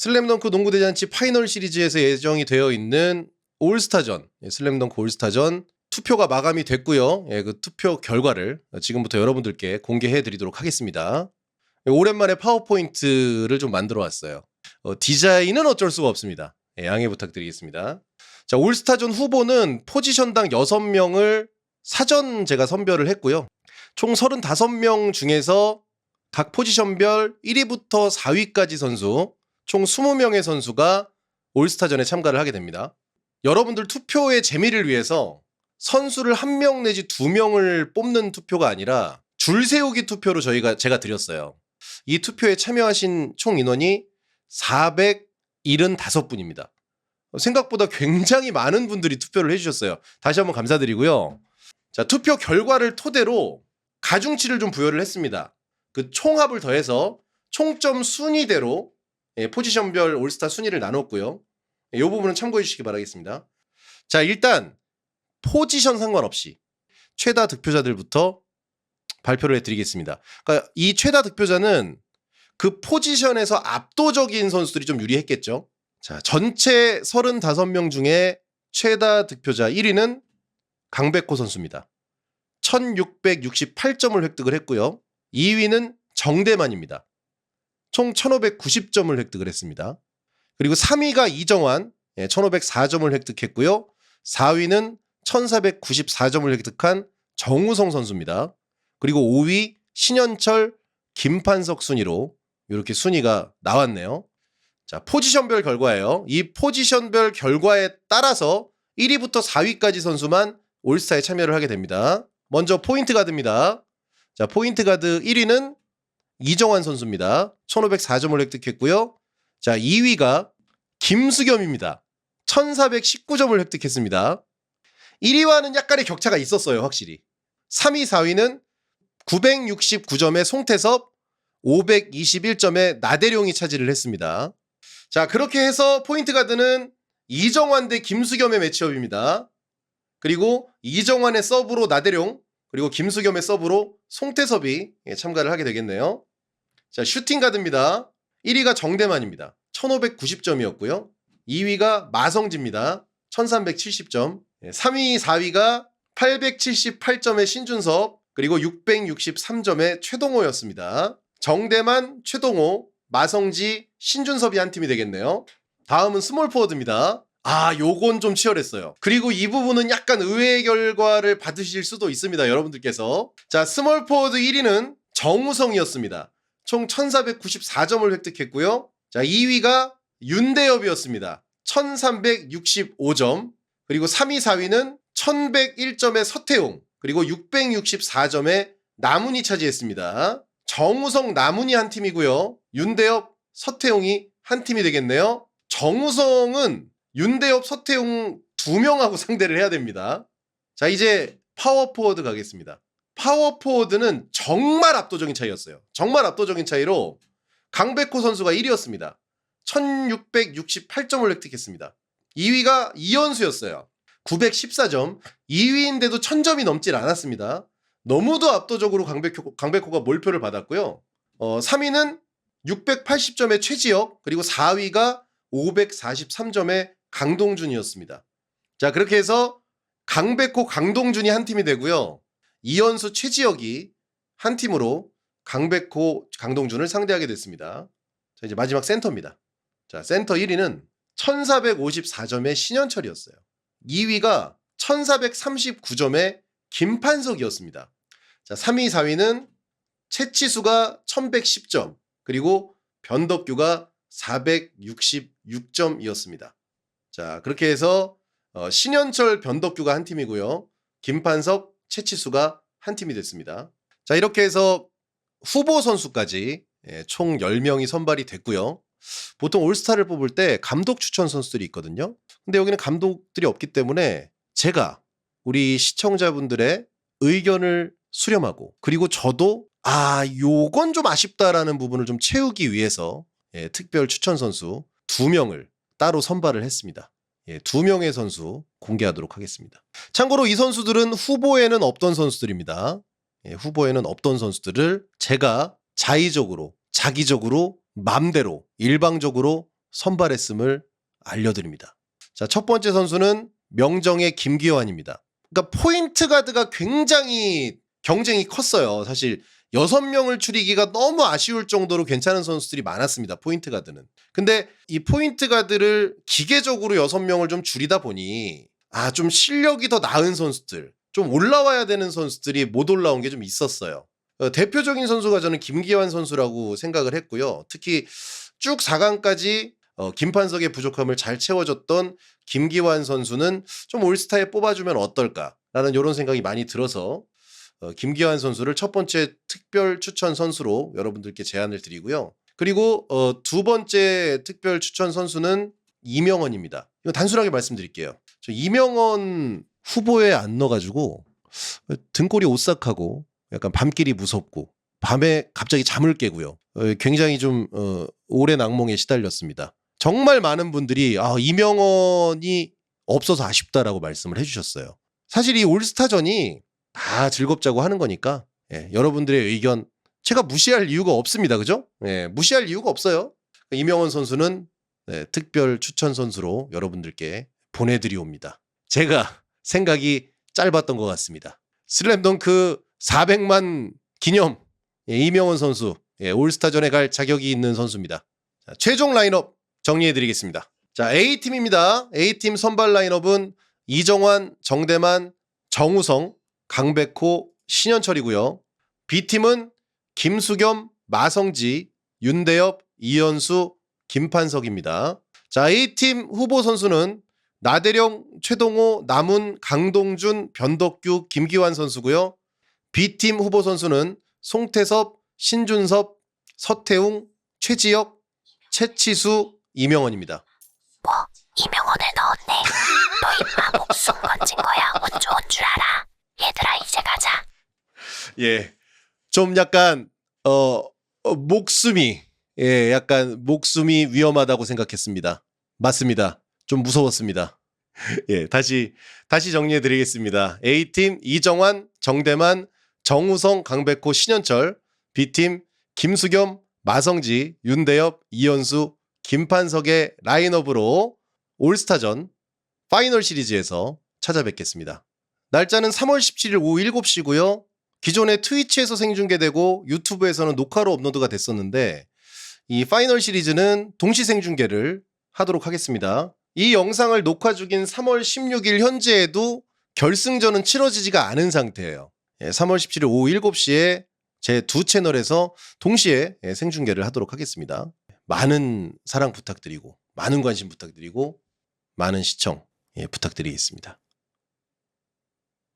슬램덩크 농구 대잔치 파이널 시리즈에서 예정이 되어 있는 올스타전, 예, 슬램덩크 올스타전 투표가 마감이 됐고요. 예, 그 투표 결과를 지금부터 여러분들께 공개해 드리도록 하겠습니다. 예, 오랜만에 파워포인트를 좀 만들어 왔어요. 어, 디자인은 어쩔 수가 없습니다. 예, 양해 부탁드리겠습니다. 자, 올스타전 후보는 포지션당 6명을 사전 제가 선별을 했고요. 총 35명 중에서 각 포지션별 1위부터 4위까지 선수 총 20명의 선수가 올스타전에 참가를 하게 됩니다. 여러분들 투표의 재미를 위해서 선수를 한 명 내지 두 명을 뽑는 투표가 아니라 줄 세우기 투표로 저희가 제가 드렸어요. 이 투표에 참여하신 총 인원이 475분입니다. 생각보다 굉장히 많은 분들이 투표를 해주셨어요. 다시 한번 감사드리고요. 자, 투표 결과를 토대로 가중치를 좀 부여를 했습니다. 그 총합을 더해서 총점 순위대로 예, 포지션별 올스타 순위를 나눴고요. 이 부분은 참고해 주시기 바라겠습니다. 자, 일단 포지션 상관없이 최다 득표자들부터 발표를 해드리겠습니다. 그러니까 이 최다 득표자는 그 포지션에서 압도적인 선수들이 좀 유리했겠죠. 자, 전체 35명 중에 최다 득표자 1위는 강백호 선수입니다. 1668점을 획득을 했고요. 2위는 정대만입니다. 총 1590점을 획득을 했습니다. 그리고 3위가 이정환, 1504점을 획득했고요. 4위는 1494점을 획득한 정우성 선수입니다. 그리고 5위 신현철, 김판석 순위로 이렇게 순위가 나왔네요. 자, 포지션별 결과예요. 이 포지션별 결과에 따라서 1위부터 4위까지 선수만 올스타에 참여를 하게 됩니다. 먼저 포인트 가드입니다. 자, 포인트 가드 1위는 이정환 선수입니다. 1504점을 획득했고요. 자, 2위가 김수겸입니다. 1419점을 획득했습니다. 1위와는 약간의 격차가 있었어요, 확실히. 3위, 4위는 969점의 송태섭, 521점의 나대룡이 차지를 했습니다. 자, 그렇게 해서 포인트 가드는 이정환 대 김수겸의 매치업입니다. 그리고 이정환의 서브로 나대룡, 그리고 김수겸의 서브로 송태섭이 예, 참가를 하게 되겠네요. 자, 슈팅 가드입니다. 1위가 정대만입니다. 1590점이었고요. 2위가 마성지입니다. 1370점. 3위, 4위가 878점의 신준섭, 그리고 663점의 최동호였습니다. 정대만, 최동호, 마성지, 신준섭이 한 팀이 되겠네요. 다음은 스몰 포워드입니다. 아, 요건 좀 치열했어요. 그리고 이 부분은 약간 의외의 결과를 받으실 수도 있습니다. 여러분들께서. 자, 스몰 포워드 1위는 정우성이었습니다. 총 1494점을 획득했고요. 자, 2위가 윤대엽이었습니다. 1365점. 그리고 3위, 4위는 1101점의 서태웅. 그리고 664점의 남훈이 차지했습니다. 정우성, 남훈이 한 팀이고요. 윤대엽, 서태웅이 한 팀이 되겠네요. 정우성은 윤대엽, 서태웅 두 명하고 상대를 해야 됩니다. 자, 이제 파워포워드 가겠습니다. 파워포워드는 정말 압도적인 차이였어요. 정말 압도적인 차이로 강백호 선수가 1위였습니다. 1668점을 획득했습니다. 2위가 이현수였어요. 914점. 2위인데도 1000점이 넘질 않았습니다. 너무도 압도적으로 강백호, 강백호가 몰표를 받았고요. 어, 3위는 680점의 최지혁, 그리고 4위가 543점의 강동준이었습니다. 자, 그렇게 해서 강백호, 강동준이 한 팀이 되고요. 이현수, 최지혁이 한 팀으로 강백호, 강동준을 상대하게 됐습니다. 자, 이제 마지막 센터입니다. 자, 센터 1위는 1454점의 신현철이었어요. 2위가 1439점의 김판석이었습니다. 자, 3위, 4위는 채치수가 1110점, 그리고 변덕규가 466점이었습니다. 자, 그렇게 해서 어, 신현철, 변덕규가 한 팀이고요. 김판석, 채치수가 한 팀이 됐습니다. 자, 이렇게 해서 후보 선수까지 예, 총 10명이 선발이 됐고요. 보통 올스타를 뽑을 때 감독 추천 선수들이 있거든요. 근데 여기는 감독들이 없기 때문에 제가 우리 시청자분들의 의견을 수렴하고 그리고 저도 아 요건 좀 아쉽다라는 부분을 좀 채우기 위해서 예, 특별 추천 선수 두 명을 따로 선발을 했습니다. 예, 두 명의 선수 공개하도록 하겠습니다. 참고로 이 선수들은 후보에는 없던 선수들입니다. 예, 후보에는 없던 선수들을 제가 자의적으로 자기적으로 맘대로 일방적으로 선발했음을 알려드립니다. 자, 첫 번째 선수는 명정의 김기환입니다. 그러니까 포인트 가드가 굉장히 경쟁이 컸어요. 사실 여섯 명을 줄이기가 너무 아쉬울 정도로 괜찮은 선수들이 많았습니다. 포인트 가드는. 근데 이 포인트 가드를 기계적으로 여섯 명을 좀 줄이다 보니 아, 좀 실력이 더 나은 선수들, 좀 올라와야 되는 선수들이 못 올라온 게 좀 있었어요. 어, 대표적인 선수가 저는 김기환 선수라고 생각을 했고요. 특히 쭉 4강까지 어, 김판석의 부족함을 잘 채워줬던 김기환 선수는 좀 올스타에 뽑아주면 어떨까라는 이런 생각이 많이 들어서 어, 김기환 선수를 첫 번째 특별 추천 선수로 여러분들께 제안을 드리고요. 그리고 어, 두 번째 특별 추천 선수는 이명헌입니다. 이거 단순하게 말씀드릴게요. 저 이명헌 후보에 안 넣어가지고 등골이 오싹하고 약간 밤길이 무섭고 밤에 갑자기 잠을 깨고요. 어, 굉장히 좀 어, 오랜 악몽에 시달렸습니다. 정말 많은 분들이 아, 이명헌이 없어서 아쉽다라고 말씀을 해주셨어요. 사실 이 올스타전이 다 즐겁자고 하는 거니까 예, 여러분들의 의견 제가 무시할 이유가 없습니다. 그죠? 예, 무시할 이유가 없어요. 이명헌 선수는 네, 특별 추천 선수로 여러분들께 보내드리옵니다. 제가 생각이 짧았던 것 같습니다. 슬램덩크 400만 기념 예, 이명헌 선수 예, 올스타전에 갈 자격이 있는 선수입니다. 자, 최종 라인업 정리해드리겠습니다. 자 A팀입니다. A팀 선발 라인업은 이정환, 정대만, 정우성, 강백호, 신현철이고요. B팀은 김수겸, 마성지, 윤대엽, 이현수, 김판석입니다. 자 A팀 후보 선수는 나대령, 최동호, 남훈, 강동준, 변덕규, 김기환 선수고요. B팀 후보 선수는 송태섭, 신준섭, 서태웅, 최지혁, 최치수, 이명헌입니다. 이명원을 넣었네. 너 임마 목숨 건진 거야. 운 좋은 줄 알아. 얘들아 이제 가자. 예. 좀 약간 어, 어, 목숨이 예, 약간 목숨이 위험하다고 생각했습니다. 맞습니다. 좀 무서웠습니다. 예, 다시 다시 정리해 드리겠습니다. A팀 이정환, 정대만, 정우성, 강백호, 신현철, B팀 김수겸, 마성지, 윤대엽, 이현수, 김판석의 라인업으로 올스타전 파이널 시리즈에서 찾아뵙겠습니다. 날짜는 3월 17일 오후 7시고요. 기존에 트위치에서 생중계되고 유튜브에서는 녹화로 업로드가 됐었는데 이 파이널 시리즈는 동시 생중계를 하도록 하겠습니다. 이 영상을 녹화 중인 3월 16일 현재에도 결승전은 치러지지가 않은 상태예요. 예, 3월 17일 오후 7시에 제 두 채널에서 동시에 예, 생중계를 하도록 하겠습니다. 많은 사랑 부탁드리고 많은 관심 부탁드리고 많은 시청 예, 부탁드리겠습니다.